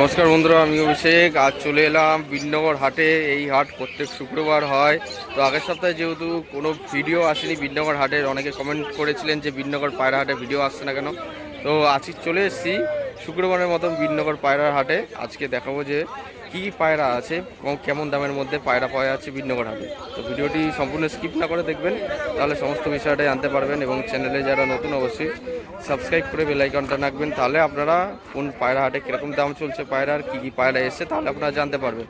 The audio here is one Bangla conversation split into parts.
নমস্কার বন্ধুরা, আমি অভিষেক। আজ চলে এলাম বিনগর হাটে। এই হাট প্রত্যেক শুক্রবার হয়। তো আগের সপ্তাহে যেহেতু কোনো ভিডিও আসেনি বিনগর হাটের, অনেকে কমেন্ট করেছিলেন যে বিনগর পায়রা হাটে ভিডিও আসছে না কেন? তো আজকে চলে এসেছি শুক্রবারের মতন বিনগর পায়রার হাটে। আজকে দেখাবো যে কী পায়রা আছে কেমন দামের মধ্যে পায়রা পাওয়া যাচ্ছে বিনগর হাটে। তো ভিডিওটি সম্পূর্ণ স্কিপ না করে দেখবেন, তাহলে সমস্ত বিষয়টাই জানতে পারবেন এবং চ্যানেলে যারা নতুন অবশ্যই সাবস্ক্রাইব করে বেল আইকনটা রাখবেন, তাহলে আপনারা কোন পায়রা হাটে কীরকম দাম চলছে পায়রার কী কী পায়রা এসছে তাহলে আপনারা জানতে পারবেন।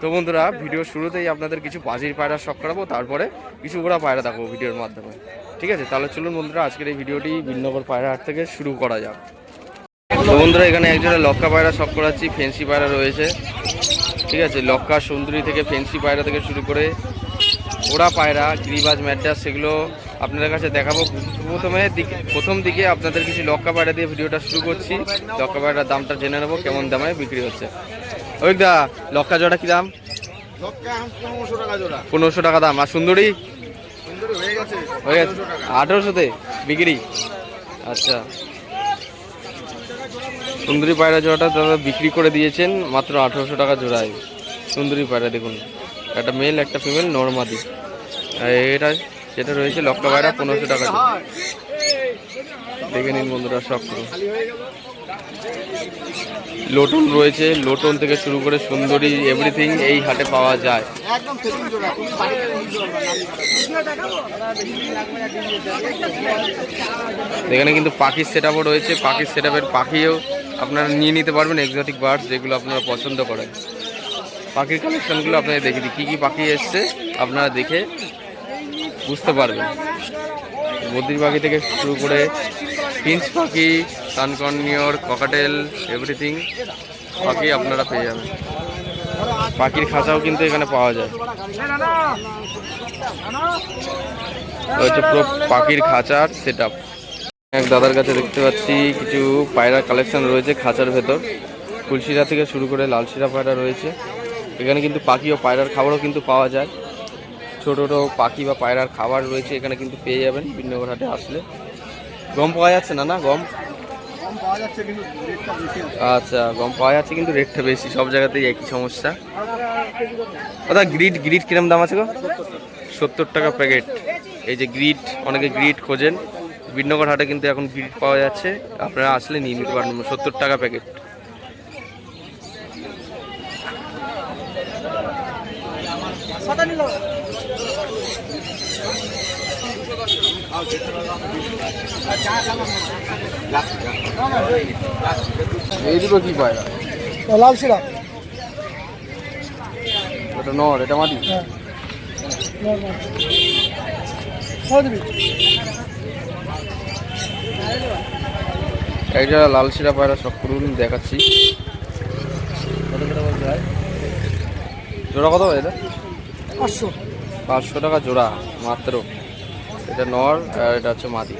তো বন্ধুরা ভিডিও শুরুতেই আপনাদের কিছু বাজির পায়রা শখ করাবো, তারপরে কিছু ওরা পায়রা দেখাবো ভিডিওর মাধ্যমে। ঠিক আছে? তাহলে চলুন বন্ধুরা, আজকের এই ভিডিওটি বিনগর পায়রা হাট থেকে শুরু করা যাক। বন্ধুরা, এখানে একজনের লক্কা পায়রা শখ করাচ্ছি ফেন্সি পায়রা রয়েছে। ঠিক আছে লক্কা সুন্দরী থেকে ফেন্সি পায়রা থেকে শুরু করে ওরা পায়রা গিরিবাজ ম্যাডাস সেগুলো আপনাদের কাছে দেখাবো। প্রথমে দিকে প্রথম দিকে আপনাদের কিছু লক্কা পায়রা দিয়ে ভিডিওটা শুরু করছি। লক্কা পায়রার দামটা জেনে নেব কেমন দামে বিক্রি হচ্ছে। ওই দা লক্কা জোড়া কী দাম? পনেরোশো টাকা দাম। আর সুন্দরী? সুন্দরী হয়ে গেছে। আঠেরোশোতে বিক্রি? আচ্ছা। সুন্দরী পায়রা জোড়াটা দাদা বিক্রি করে দিয়েছেন মাত্র আঠেরোশো টাকা জোড়ায়। সুন্দরী পায়রা দেখুন। একটা মেল একটা ফিমেল নর্মাদি আর এটা যেটা রয়েছে লক্কা পায়রা পনেরোশো টাকা দেখে নিন বন্ধুরা সব পুরো। লোটন রয়েছে। লোটন থেকে শুরু করে সুন্দরী এভরিথিং এই হাটে পাওয়া যায়। এখানে কিন্তু পাখির সেট রয়েছে। পাখির সেট পাখিও আপনারা নিয়ে নিতে পারবেন এক্সোটিক বার্ডস যেগুলো আপনারা পছন্দ করেন। পাখির কালেকশনগুলো আপনাদের দেখে দিই। কী কী পাখি এসছে আপনারা দেখে বুঝতে পারবেন। বদ্রির পাখি থেকে শুরু করে পিঞ্চ পাখি সানকর্নিয়র ককাটেল এভরিথিং পাখি আপনারা পেয়ে যাবেন। পাখির খাঁচাও কিন্তু এখানে পাওয়া যায়। পাখির খাঁচার সেট এক দাদার কাছে দেখতে পাচ্ছি কিছু পায়রা কালেকশন রয়েছে খাঁচার ভেতর। ফুলশিরা থেকে শুরু করে লালশিরা পায়রা রয়েছে। এখানে কিন্তু পাখি ও পায়রার খাবারও কিন্তু পাওয়া যায়। ছোট ছোটো পাখি বা পায়রার খাবার রয়েছে এখানে কিন্তু পেয়ে যাবেন বিন্নগর হাটে আসলে। গম পাওয়া যাচ্ছে না না গম। আচ্ছা গম পাওয়া যাচ্ছে কিন্তু রেটটা বেশি সব জায়গাতেই একই সমস্যা। দাদা গ্রিড গ্রিড কিরম দাম আছে গো? সত্তর টাকা প্যাকেট। এই যে গ্রিড অনেকে গ্রিড খোঁজেন। বিনগর হাটে কিন্তু এখন গ্রিড পাওয়া যাচ্ছে। আপনারা আসলে নিয়ে নিতে পারেন সত্তর টাকা প্যাকেট। এই দুটো কি পায়রা লাল সিরা এটা নর এটা মাটি? একটা লাল শিরা পায়রা সব করুন দেখাচ্ছি। জোড়া কত এটা? পাঁচশো। পাঁচশো টাকা জোড়া মাত্র। এটা নর আর এটা হচ্ছে মাদি।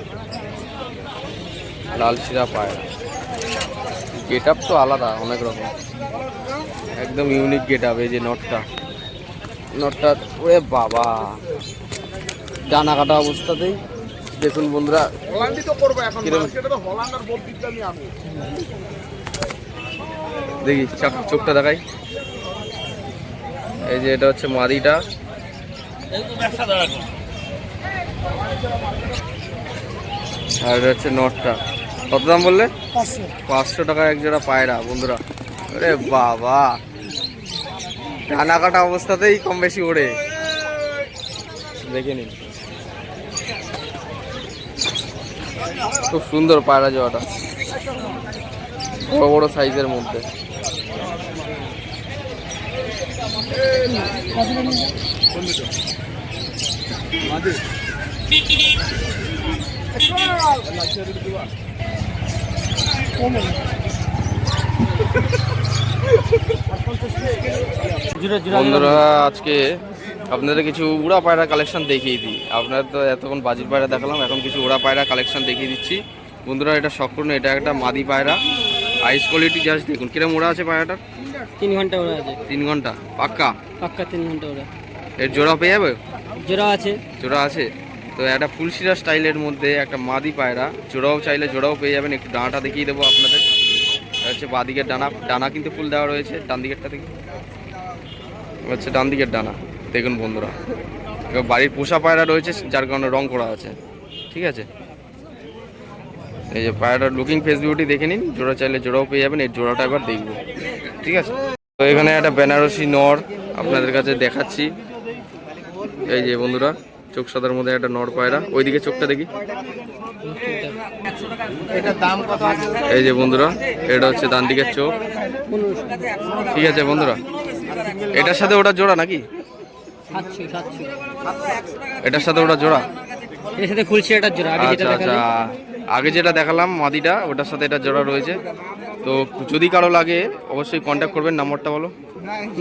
লাল শিরা পায়রা। গেট আপ তো আলাদা অনেক রকম। একদম ইউনিক গেট আপ এই যে নটটা। নটটা ওরে বাবা। ডানা কাটা অবস্থাতেই দেখুন বন্ধুরা দেখি চোখ- চোখটা দেখাই। এই যে এটা হচ্ছে মাদিটা। আর এটা হচ্ছে নটটা। কত দাম বললে? পাঁচশো। পাঁচশো টাকা এক জোড়া পায়রা বন্ধুরা। আরে বাবা। ডানা কাটা অবস্থাতেই কম বেশি ওড়ে। দেখে নিন। খুব সুন্দর পায়রা জোড়াটা বড় বড় সাইজের মধ্যে। আজকে আপনাদের কিছু উড়া পায়রা কালেকশন দেখিয়ে দিই। আপনারা তো এতক্ষণ বাজির পায়রা দেখালাম এখন কিছু উড়া পায়রা কালেকশন দেখিয়ে দিচ্ছি। বন্ধুরা এটা করুন এটা একটা মাদি পায়রা। আইস কোয়ালিটি জাস্ট দেখুন কিরম উড়া আছে পায়রাটার? তিন ঘণ্টা ওরা আছে। তিন ঘণ্টা পাক্কা? পাক্কা তিন ঘণ্টা ওরা এর জোড়া পেয়ে যাবে? জোড়া আছে। জোড়া আছে? তো একটা ফুলশিরা স্টাইলের মধ্যে একটা মাদি পায়রা। জোড়াও চাইলে জোড়াও পেয়ে যাবেন একটু ডাঁটা দেখিয়ে দেবো আপনাদের। হচ্ছে বাদিকের ডানা ডানা কিন্তু ফুল দেওয়া রয়েছে ডান দিকেরটা দেখি। হচ্ছে ডান দিকের ডানা। দেখুন বন্ধুরা, এবার বাড়ির পোষা পায়রা রয়েছে, যার কারণে রং করা আছে, ঠিক আছে? এই যে পায়রাটার লুকিং ফেস বিউটি দেখে নিন, জোড়া চাইলে জোড়াও পেয়ে যাবেন, এই জোড়াটা একবার দেখব, ঠিক আছে? তো এখানে একটা বেনারসি নর আপনাদের কাছে দেখাচ্ছি। এই যে বন্ধুরা, চোখ সাদার মধ্যে একটা নর পায়রা, ওইদিকে চোখটা দেখি। এই যে বন্ধুরা, এটা হচ্ছে ডান দিকের চোখ, ঠিক আছে বন্ধুরা? এটার সাথে ওটা জোড়া নাকি? সাতশো সাতশো। এটার সাথে ওটা জোড়া? এর সাথে খুলছে এটা জোড়া আগে যেটা আচ্ছা আচ্ছা। আগে যেটা দেখালাম মাদিটা ওটার সাথে এটা জোড়া রয়েছে। তো যদি কারও লাগে অবশ্যই কন্ট্যাক্ট করবেন নাম্বারটা বলো।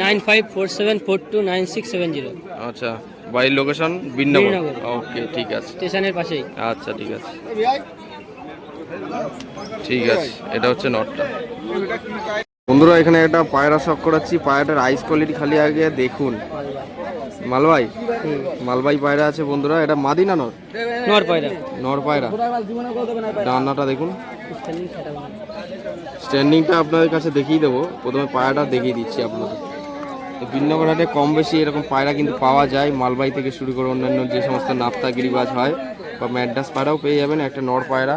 Nine five four seven four two nine six seven zero. আচ্ছা বাড়ির লোকেশন বিনগর ওকে ঠিক আছে। স্টেশনের পাশেই। আচ্ছা ঠিক আছে। ঠিক আছে এটা হচ্ছে নটটা। বন্ধুরা এখানে একটা পায়রা শখ করাচ্ছি। পায়রাটার আইস কোয়ালিটি খালি আগে দেখুন। মালবাই? মালবাই পায়রা আছে বন্ধুরা এটা মাদি না নর নর পায়রা। নর পায়রা। ডান্নাটা দেখুন। স্ট্যান্ডিংটা আপনাদের কাছে দেখিয়ে দেবো। প্রথমে পায়রাটা দেখিয়ে দিচ্ছি আপনাদের। তো বিন্নগর হাটে কম বেশি এরকম পায়রা কিন্তু পাওয়া যায়। মালবাই থেকে শুরু করে অন্যান্য যে সমস্ত নাপ্তা গিরিবাজ হয় বা ম্যাডাস পায়রাও পেয়ে যাবেন একটা নর পায়রা।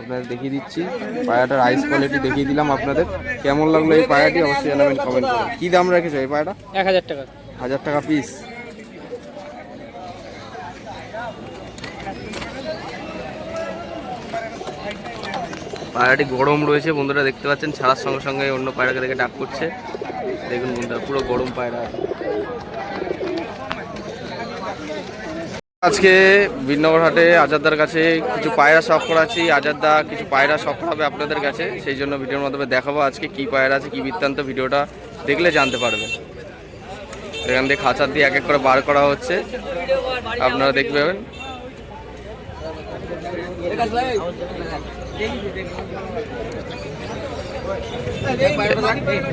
আপনাদের দেখিয়ে দিচ্ছি। পায়রাটার আইস কোয়ালিটি দেখিয়ে দিলাম আপনাদের। কেমন লাগল এই পায়রাটি অবশ্যই জানাবেন কমেন্ট করে। কী দাম রেখেছে এই পায়রাটা? এক হাজার টাকা। হাজার টাকা পিস পায়রাটি গরম রয়েছে, বন্ধুরা দেখতে পাচ্ছেন, ছাড়ার সঙ্গে সঙ্গে অন্য পায়রাকে দেখে ডাক করছে। দেখুন বন্ধুরা, পুরো গরম পায়রা। আজকে বিনগর হাটে আজাদদার কাছে কিছু পায়রা শখ করাচ্ছি। আজাদদা কিছু পায়রা শখ করাবে আপনাদের কাছে, সেই জন্য ভিডিওর মাধ্যমে দেখাবো আজকে কি পায়রা আছে, কি বৃত্তান্ত ভিডিওটা দেখলে জানতে পারবেন। এখান থেকে খাঁচার দিয়ে এক এক করে বার করা হচ্ছে। আপনারা দেখতে পাবেন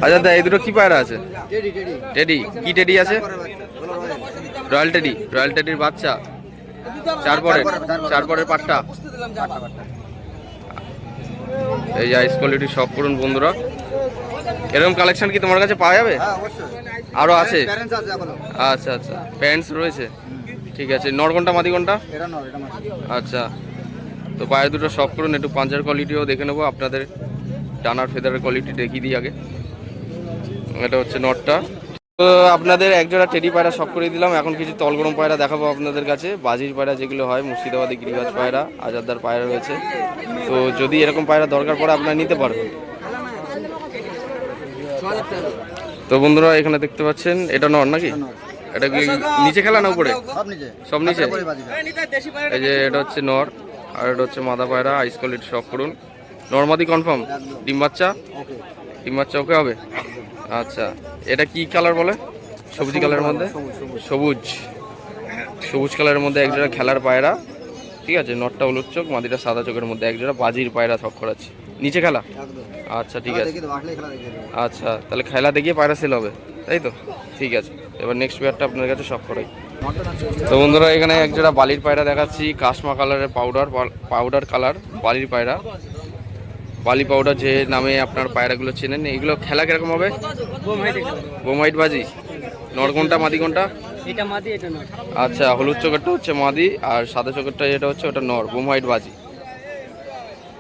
আচ্ছা দা এই দুটো কি পায়রা আছে? টেডি কি টেডি আছে? রয়্যাল টেডি রয়্যাল টেডির বাচ্চা। চার পরের চার পরের পাট্টা। এই যে আইস কোয়ালিটি সব করুন বন্ধুরা। এরকম কালেকশন কি তোমার কাছে পাওয়া যাবে? হ্যাঁ অবশ্যই। আরও আছে? আচ্ছা আচ্ছা। প্যান্টস রয়েছে। ঠিক আছে নর ঘণ্টা মাদি ঘণ্টা এটা নয় এটা মাটি আচ্ছা। তো পায়ের দুটো শখ করুন একটু পাঞ্জার কোয়ালিটিও দেখে নেব আপনাদের ডানার ফেদারের কোয়ালিটি দেখিয়ে দিই আগে। এটা হচ্ছে নটটা তো আপনাদের একজোড়া টেডি পায়রা শখ করে দিলাম এখন কিছু তলগরম পায়রা দেখাবো আপনাদের কাছে। বাজির পায়রা যেগুলো হয় মুর্শিদাবাদে গিরিবাজ পায়রা আজাদার পায়রা রয়েছে। তো যদি এরকম পায়রা দরকার পড়ে আপনারা নিতে পারবেন। তো বন্ধুরা এখানে দেখতে পাচ্ছেন এটা নর নাকি? এটা কি নিচে খেলা না উপরে? সব নিচে। সব নিচে? করে বাজি খায়। এই যে এটা হচ্ছে নর। আর এটা হচ্ছে মাদা পায়রা আইস কোয়ালিটি শখ করুন। নর্মাদি কনফার্ম ডিম বাচ্চা? ডিম বাচ্চা ওকে হবে? আচ্ছা এটা কি কালার বলে? সবুজ কালারের মধ্যে? সবুজ সবুজ। কালারের মধ্যে এক জোড়া খেলার পায়রা। ঠিক আছে নটটা হলুদ চোখ মাদিটা সাদা চোখের মধ্যে এক জোড়া বাজির পায়রা শখ করাচ্ছে নিচে খেলা? আচ্ছা ঠিক আছে। আচ্ছা তাহলে খেলা দেখিয়ে পায়রা সেল হবে তাই তো? ঠিক আছে এবার নেক্সট পেয়ারটা আপনার কাছে শখ করাই। তো বন্ধুরা এখানে একজোড়া বালির পায়রা দেখাচ্ছি। কাশমা কালারের পাউডার পাউডার কালার বালির পায়রা। বালি পাউডার যে নামে আপনার পায়রাগুলো চেনেন এগুলো খেলা কীরকম হবে? বোমাইট বাজি নর কোনটা মাদি কোনটা? আচ্ছা হলুদ চোখেরটা হচ্ছে মাদি আর সাদা চোখেরটা যেটা হচ্ছে ওটা নর বোম হোয়াইট বাজি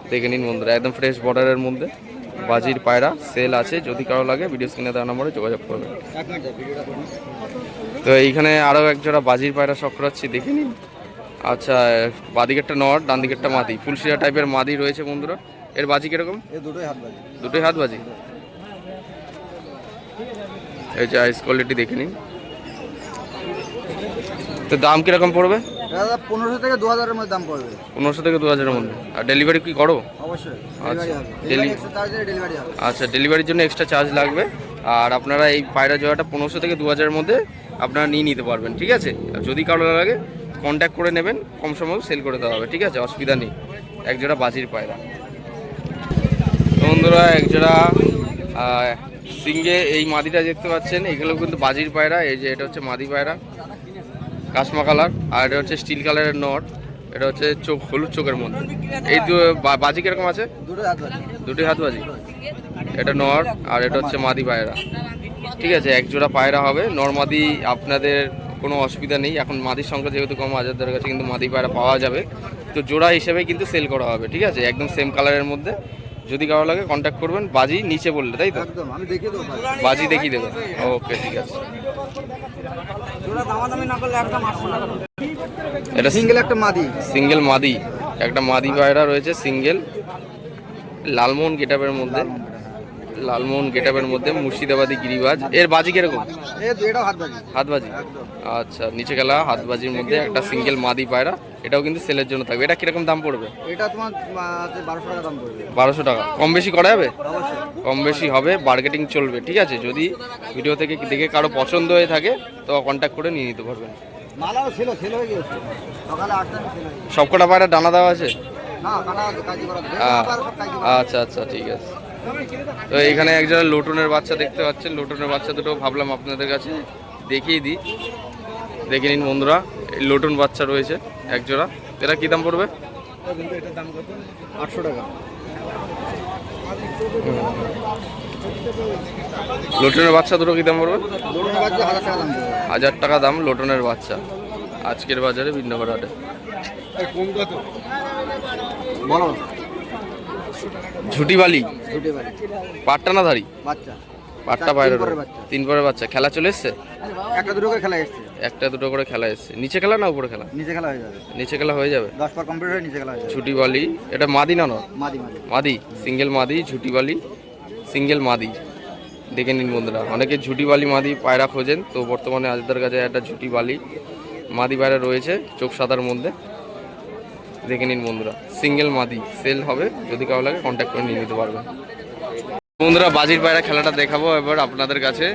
দেখে নিন বন্ধুরা একদম ফ্রেশ বর্ডারের মধ্যে বাজির পায়রা সেল আছে। যদি কারও লাগে ভিডিও স্ক্রিনে দেওয়া নম্বরে যোগাযোগ করবেন। এক তো এইখানে আরও একজোড়া বাজির পায়রা শখ করাচ্ছি দেখে নিন। আচ্ছা বাদিকেরটা নর ডান দিকেরটা মাদি। ফুলশিরা টাইপের মাদি রয়েছে বন্ধুরা। এর বাজি কীরকম? দুটোই হাত বাজি। দুটোই হাত বাজি? এই যে আইস কোয়ালিটি দেখে নিন। তো দাম কীরকম পড়বে? দাদা পনেরোশো থেকে দু হাজারের মধ্যে দাম পড়বে। পনেরোশো থেকে দু হাজারের মধ্যে। আর ডেলিভারি কি করো? অবশ্যই। আচ্ছা। ডেলিভারি আচ্ছা ডেলিভারির জন্য এক্সট্রা চার্জ লাগবে। আর আপনারা এই পায়রা জোড়াটা পনেরোশো থেকে দু হাজারের মধ্যে আপনারা নিয়ে নিতে পারবেন ঠিক আছে? যদি কারও লাগে কন্ট্যাক্ট করে নেবেন কম সময় সেল করে দেওয়া হবে ঠিক আছে? অসুবিধা নেই। এক জোড়া বাজির পায়রা। বন্ধুরা এক জোড়া আহ, সিঙ্গে এই মাদিটা দেখতে পাচ্ছেন এগুলো কিন্তু বাজির পায়রা এই যে এটা হচ্ছে মাদি পায়রা কাশমা কালার আর এটা হচ্ছে স্টিল কালারের নট। এটা হচ্ছে চোখ হলুদ চোখের মধ্যে। এই দু বাজি কীরকম আছে? দুটো হাত বাজি। এটা নর আর এটা হচ্ছে মাদি পায়রা। ঠিক আছে এক জোড়া পায়রা হবে। নর মাদি আপনাদের কোনো অসুবিধা নেই। এখন মাদির সংখ্যা যেহেতু কম হাজারদের কাছে কিন্তু মাদি পায়রা পাওয়া যাবে। তো জোড়া হিসেবে কিন্তু সেল করা হবে ঠিক আছে? একদম সেম কালারের মধ্যে। যদি কারও লাগে কন্ট্যাক্ট করবেন। বাজি নিচে বললে তাই তো? বাজি দেখিয়ে দেবো ওকে ঠিক আছে। এটা সিঙ্গেল একটা মাদি? সিঙ্গেল মাদি। একটা মাদি পায়রা রয়েছে সিঙ্গেল। লালমোহন গেটাপের মধ্যে। লালমোহন গেটাপের মধ্যে মুর্শিদাবাদি গিরিবাজ। এর বাজি কীরকম? হাত বাজি হাতবাজি। আচ্ছা নিচে গেলা হাতবাজির মধ্যে একটা সিঙ্গেল মাদি পায়রা। এটাও কিন্তু সেলের জন্য থাকবে। এটা কীরকম দাম পড়বে? এটা তোমার বারোশো টাকা দাম পড়বে। বারোশো টাকা। কম বেশি করা যাবে? কম বেশি হবে বার্গেটিং চলবে ঠিক আছে? যদি ভিডিও থেকে দেখে কারও পছন্দ হয়ে থাকে তো কন্ট্যাক্ট করে নিয়ে নিতে পারবেন। মালাও ছিল সেল হয়ে গিয়েছে। সকালে আটটা হয়ে সব কটা পায়রা ডানা দেওয়া আছে? না কাটা আছে কাজি করা আচ্ছা আচ্ছা ঠিক আছে। তো এখানে একজোড়া লোটনের বাচ্চা দেখতে পাচ্ছেন। লোটনের বাচ্চা দুটো ভাবলাম আপনাদের কাছে দেখিয়ে দিই। দেখে নিন বন্ধুরা এই লোটন বাচ্চা রয়েছে একজোড়া এরা কী দাম পড়বে? আটশো টাকা। লোটনের বাচ্চা দুটো কী দাম পড়বে? হাজার টাকা দাম লোটনের বাচ্চা। আজকের বাজারে ভিন্নগর হাটে। ঝুটি বালি। বলো না ধারি বাচ্চা। পাট্টা বাইরে তিন পরের বাচ্চা। খেলা চলে এসছে? একটা দুটো করে খেলা এসছে। একটা দুটো করে খেলা এসছে। নিচে খেলা না উপরে খেলা? নিচে খেলা হয়ে যাবে। নিচে খেলা হয়ে যাবে। দশ পর কমপ্লিট হয়ে নিচে খেলা হয়ে যাবে। ছুটিবালি এটা মাদি না মাদি মাদি। মাদি সিঙ্গেল মাদি ঝুটিবালি। সিঙ্গেল মাদি, দেখে নিন বন্ধুরা। অনেকে ঝুটি বালি মাদি পায়রা খোঁজেন, তো বর্তমানে আজদার কাছে একটা ঝুটি বালি মাদি পায়রা রয়েছে চোখ সাদার মধ্যে। দেখে নিন বন্ধুরা, সিঙ্গেল মাদি, সেল হবে, যদি কারও লাগে কন্ট্যাক্ট করে নিয়ে নিতে পারবেন। বন্ধুরা, বাজির পায়রা খেলাটা দেখাবো এবার আপনাদের কাছে।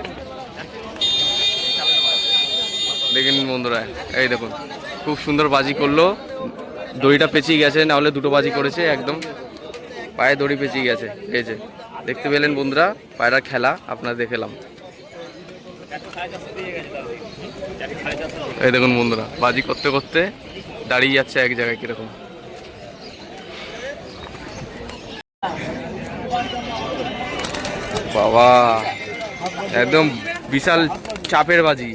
দেখে নিন বন্ধুরা, এই দেখুন, খুব সুন্দর বাজি করল। দড়িটা পেঁচিয়ে গেছে, না হলে দুটো বাজি করেছে একদম। পায়ে দড়ি পেঁচিয়ে গেছে যে। দেখতে পেলেন বন্ধুরা পায়রা খেলা আপনারা দেখেলাম এই দেখুন বন্ধুরা বাজি করতে করতে দাঁড়িয়ে যাচ্ছে এক জায়গায় কীরকম। বাবা একদম বিশাল চাপের বাজি।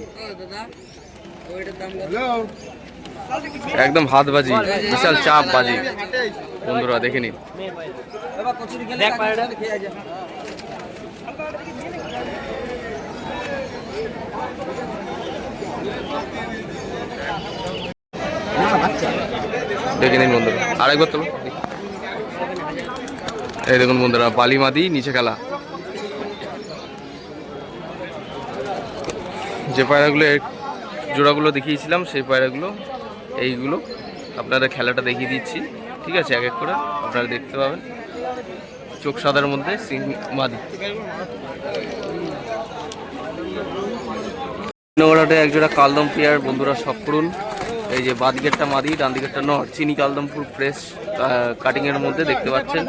একদম হাত বাজি বিশাল চাপ বাজি। বন্ধুরা দেখে নিন। দেখে নিন বন্ধুরা আরেকবার তোলো। এই দেখুন বন্ধুরা বালি মাদি নিচে খেলা। যে পায়রাগুলো জোড়াগুলো দেখিয়েছিলাম সেই পায়রাগুলো এইগুলো আপনারা খেলাটা দেখিয়ে দিচ্ছি। ঠিক আছে, এক এক করে আপনারা দেখতে পাবেন। চোখ সাদার মধ্যে সিং মাদি। নগরাটে একজোড়া কালদম পেয়ার, বন্ধুরা সব করুন। এই যে বাঁ দিকেরটা মাদি ডান দিকেরটা নর, চিনি কালদমপুর ফ্রেশ কাটিং এর মধ্যে দেখতে পাচ্ছেন।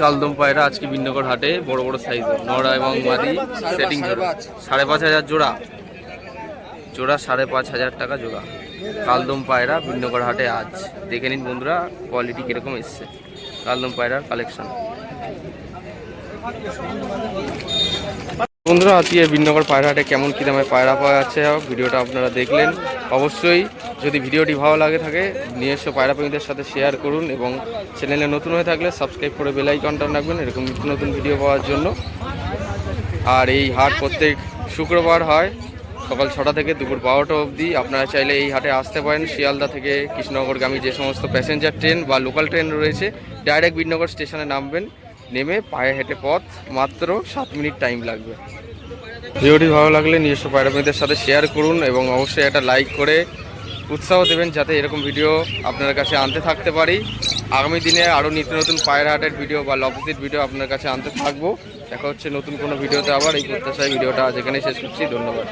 কালদম পায়রা আজকে বিন্নগর হাটে, বড় বড় সাইজের নড়া এবং মাদি সেটিং জোড়া সাড়ে পাঁচ হাজার জোড়া। জোড়া সাড়ে পাঁচ হাজার টাকা জোড়া। কালদম পায়রা বিন্নগর হাটে আজ। দেখে নিন বন্ধুরা কোয়ালিটি কীরকম এসছে। কালদম পায়রার কালেকশন বন্ধুরা, আজকে বিনগর পায়রাহাটে কেমন কী দামে পায়রা পাওয়া যাচ্ছে, ভিডিওটা আপনারা দেখলেন। অবশ্যই যদি ভিডিওটি ভালো লাগে থাকে, নিজস্ব পায়রা প্রেমীদের সাথে শেয়ার করুন এবং চ্যানেলে নতুন হয়ে থাকলে সাবস্ক্রাইব করে বেল আইকনটা রাখবেন, এরকম নিত্য নতুন ভিডিও পাওয়ার জন্য। আর এই হাট প্রত্যেক শুক্রবার হয়। সকাল ছটা থেকে দুপুর বারোটা অবধি। আপনারা চাইলে এই হাটে আসতে পারেন। শিয়ালদা থেকে কৃষ্ণনগরগামী যে সমস্ত প্যাসেঞ্জার ট্রেন বা লোকাল ট্রেন রয়েছে ডাইরেক্ট বিনগর স্টেশনে নামবেন। নেমে পায়ে হেঁটে পথ মাত্র সাত মিনিট টাইম লাগবে। ভিডিওটি ভালো লাগলে নিজস্ব পায়রামীদের সাথে শেয়ার করুন এবং অবশ্যই একটা লাইক করে উৎসাহ দেবেন যাতে এরকম ভিডিও আপনার কাছে আনতে থাকতে পারি। আগামী দিনে আরও নিত্য নতুন পায়রা হাটের ভিডিও বা লফিসের ভিডিও আপনার কাছে আনতে থাকব। দেখা হচ্ছে নতুন কোনো ভিডিওতে আবার। এই প্রত্যাশায় ভিডিওটা আজ এখানে শেষ করছি। ধন্যবাদ।